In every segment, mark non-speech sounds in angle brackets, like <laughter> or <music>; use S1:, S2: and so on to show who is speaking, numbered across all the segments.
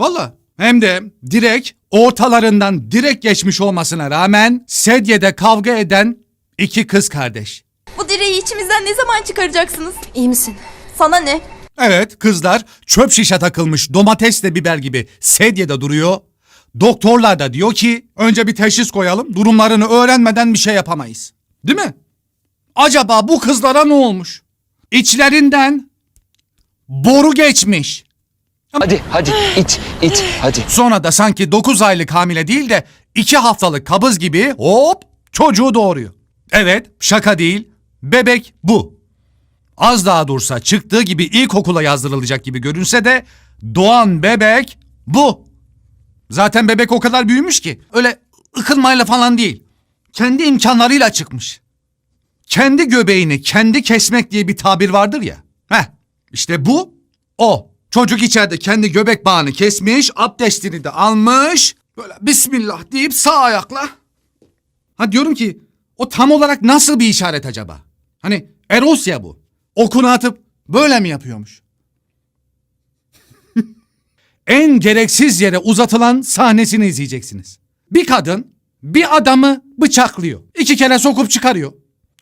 S1: Valla. Hem de direkt ortalarından direkt geçmiş olmasına rağmen sedyede kavga eden iki kız kardeş.
S2: Bu direği içimizden ne zaman çıkaracaksınız?
S3: İyi misin?
S2: Sana ne?
S1: Evet kızlar çöp şişe takılmış domatesle biber gibi sedyede duruyor. Doktorlar da diyor ki önce bir teşhis koyalım durumlarını öğrenmeden bir şey yapamayız. Değil mi? Acaba bu kızlara ne olmuş? İçlerinden boru geçmiş.
S4: Hadi hadi iç iç hadi.
S1: Sonra da sanki 9 aylık hamile değil de 2 haftalık kabız gibi hop çocuğu doğuruyor. Evet şaka değil bebek bu. Az daha dursa çıktığı gibi ilkokula yazdırılacak gibi görünse de doğan bebek bu. Zaten bebek o kadar büyümüş ki öyle ıkınmayla falan değil. Kendi imkanlarıyla çıkmış. Kendi göbeğini kendi kesmek diye bir tabir vardır ya. Heh işte bu o. Çocuk içeride kendi göbek bağını kesmiş, abdestini de almış. Böyle bismillah deyip sağ ayakla. Ha diyorum ki o tam olarak nasıl bir işaret acaba? Hani Eros ya bu. Okunu atıp böyle mi yapıyormuş? <laughs> en gereksiz yere uzatılan sahnesini izleyeceksiniz. Bir kadın bir adamı bıçaklıyor. İki kere sokup çıkarıyor.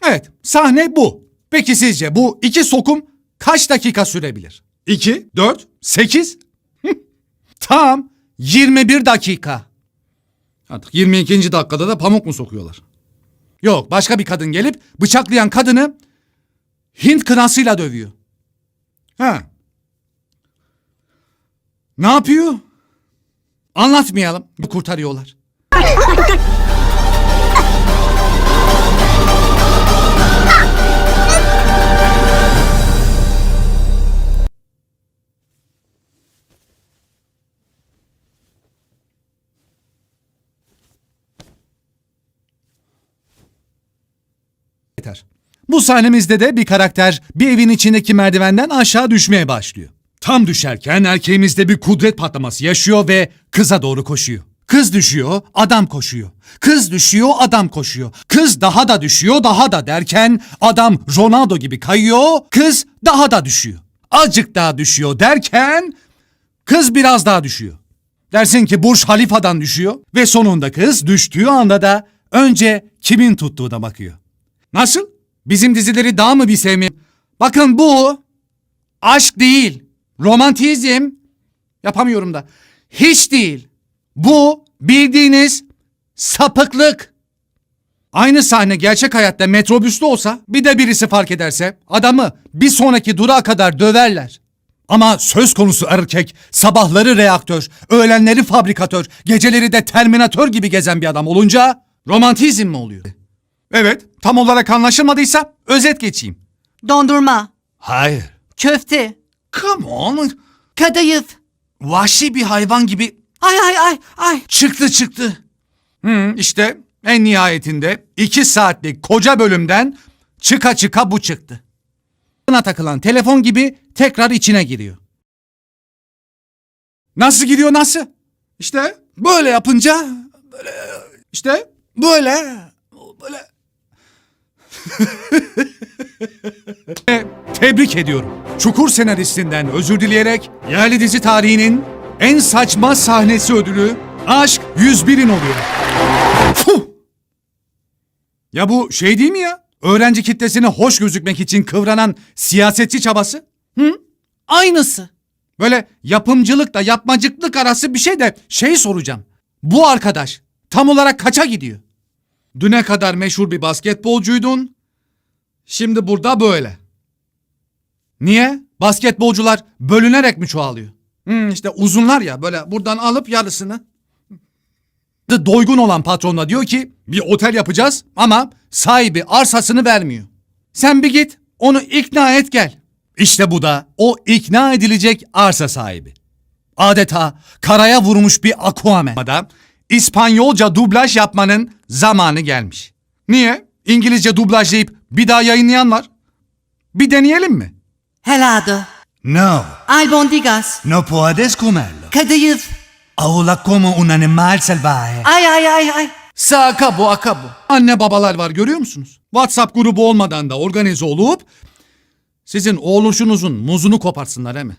S1: Evet sahne bu. Peki sizce bu iki sokum kaç dakika sürebilir? 2, 4, 8? Tam 21 dakika. Artık 22. dakikada da pamuk mu sokuyorlar? Yok başka bir kadın gelip bıçaklayan kadını Hint kınasıyla dövüyor. Ha. Ne yapıyor? Anlatmayalım. Kurtarıyorlar. <laughs> yeter. Bu sahnemizde de bir karakter bir evin içindeki merdivenden aşağı düşmeye başlıyor. Tam düşerken erkeğimizde bir kudret patlaması yaşıyor ve kıza doğru koşuyor. Kız düşüyor, adam koşuyor. Kız düşüyor, adam koşuyor. Kız daha da düşüyor, daha da derken adam Ronaldo gibi kayıyor, kız daha da düşüyor. Azıcık daha düşüyor derken kız biraz daha düşüyor. Dersin ki Burj Halifa'dan düşüyor ve sonunda kız düştüğü anda da önce kimin tuttuğuna bakıyor. Nasıl? Bizim dizileri daha mı bir sevmeye... Bakın bu aşk değil. Romantizm. Yapamıyorum da. Hiç değil. Bu bildiğiniz sapıklık. Aynı sahne gerçek hayatta metrobüste olsa bir de birisi fark ederse adamı bir sonraki durağa kadar döverler. Ama söz konusu erkek sabahları reaktör, öğlenleri fabrikatör, geceleri de terminatör gibi gezen bir adam olunca romantizm mi oluyor? Evet, tam olarak anlaşılmadıysa özet geçeyim.
S3: Dondurma,
S1: Hayır.
S3: köfte,
S1: Come on.
S3: kadayıf.
S1: Vahşi bir hayvan gibi
S3: Ay ay ay ay.
S1: çıktı çıktı. Hı, işte en nihayetinde iki saatlik koca bölümden çıka çıka bu çıktı. Buna takılan telefon gibi tekrar içine giriyor. Nasıl giriyor nasıl? İşte böyle yapınca böyle işte böyle böyle Ve <laughs> Tebrik ediyorum. Çukur senaristinden özür dileyerek yerli dizi tarihinin en saçma sahnesi ödülü Aşk 101'in oluyor. Fuh! Ya bu şey değil mi ya? Öğrenci kitlesine hoş gözükmek için kıvranan siyasetçi çabası. Hı? Aynısı. Böyle yapımcılıkla yapmacıklık arası bir şey de şey soracağım. Bu arkadaş tam olarak kaça gidiyor? Düne kadar meşhur bir basketbolcuydun. Şimdi burada böyle. Niye? Basketbolcular bölünerek mi çoğalıyor? Hmm, işte uzunlar ya böyle buradan alıp yarısını. Doygun olan patronla diyor ki bir otel yapacağız ama sahibi arsasını vermiyor. Sen bir git onu ikna et gel. İşte bu da o ikna edilecek arsa sahibi. Adeta karaya vurmuş bir Aquaman'da İspanyolca dublaj yapmanın zamanı gelmiş. Niye? İngilizce dublajlayıp bir daha yayınlayan var. Bir deneyelim mi?
S3: Helado,
S5: No,
S3: albondigas,
S5: no puedes comerlo.
S3: kadayıf.
S5: Ahora como un animal salvaje.
S3: Ay ay ay ay.
S1: Sakabu akabu. Anne babalar var görüyor musunuz? WhatsApp grubu olmadan da organize olup sizin oğluşunuzun muzunu koparsınlar he mi?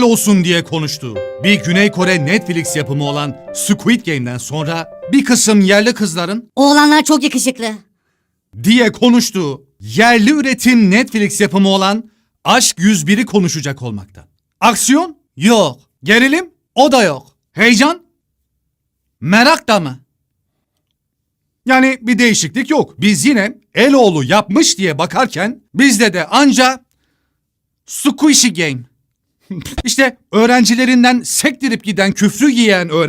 S1: Olsun diye konuştuğu bir Güney Kore Netflix yapımı olan Squid Game'den sonra bir kısım yerli kızların
S6: Oğlanlar çok yakışıklı.
S1: diye konuştuğu yerli üretim Netflix yapımı olan Aşk 101'i konuşacak olmakta. Aksiyon? Yok. Gerilim? O da yok. Heyecan? Merak da mı? Yani bir değişiklik yok. Biz yine Eloğlu yapmış diye bakarken bizde de anca Squishy Game. İşte öğrencilerinden sektirip giden küfrü giyen öğretmen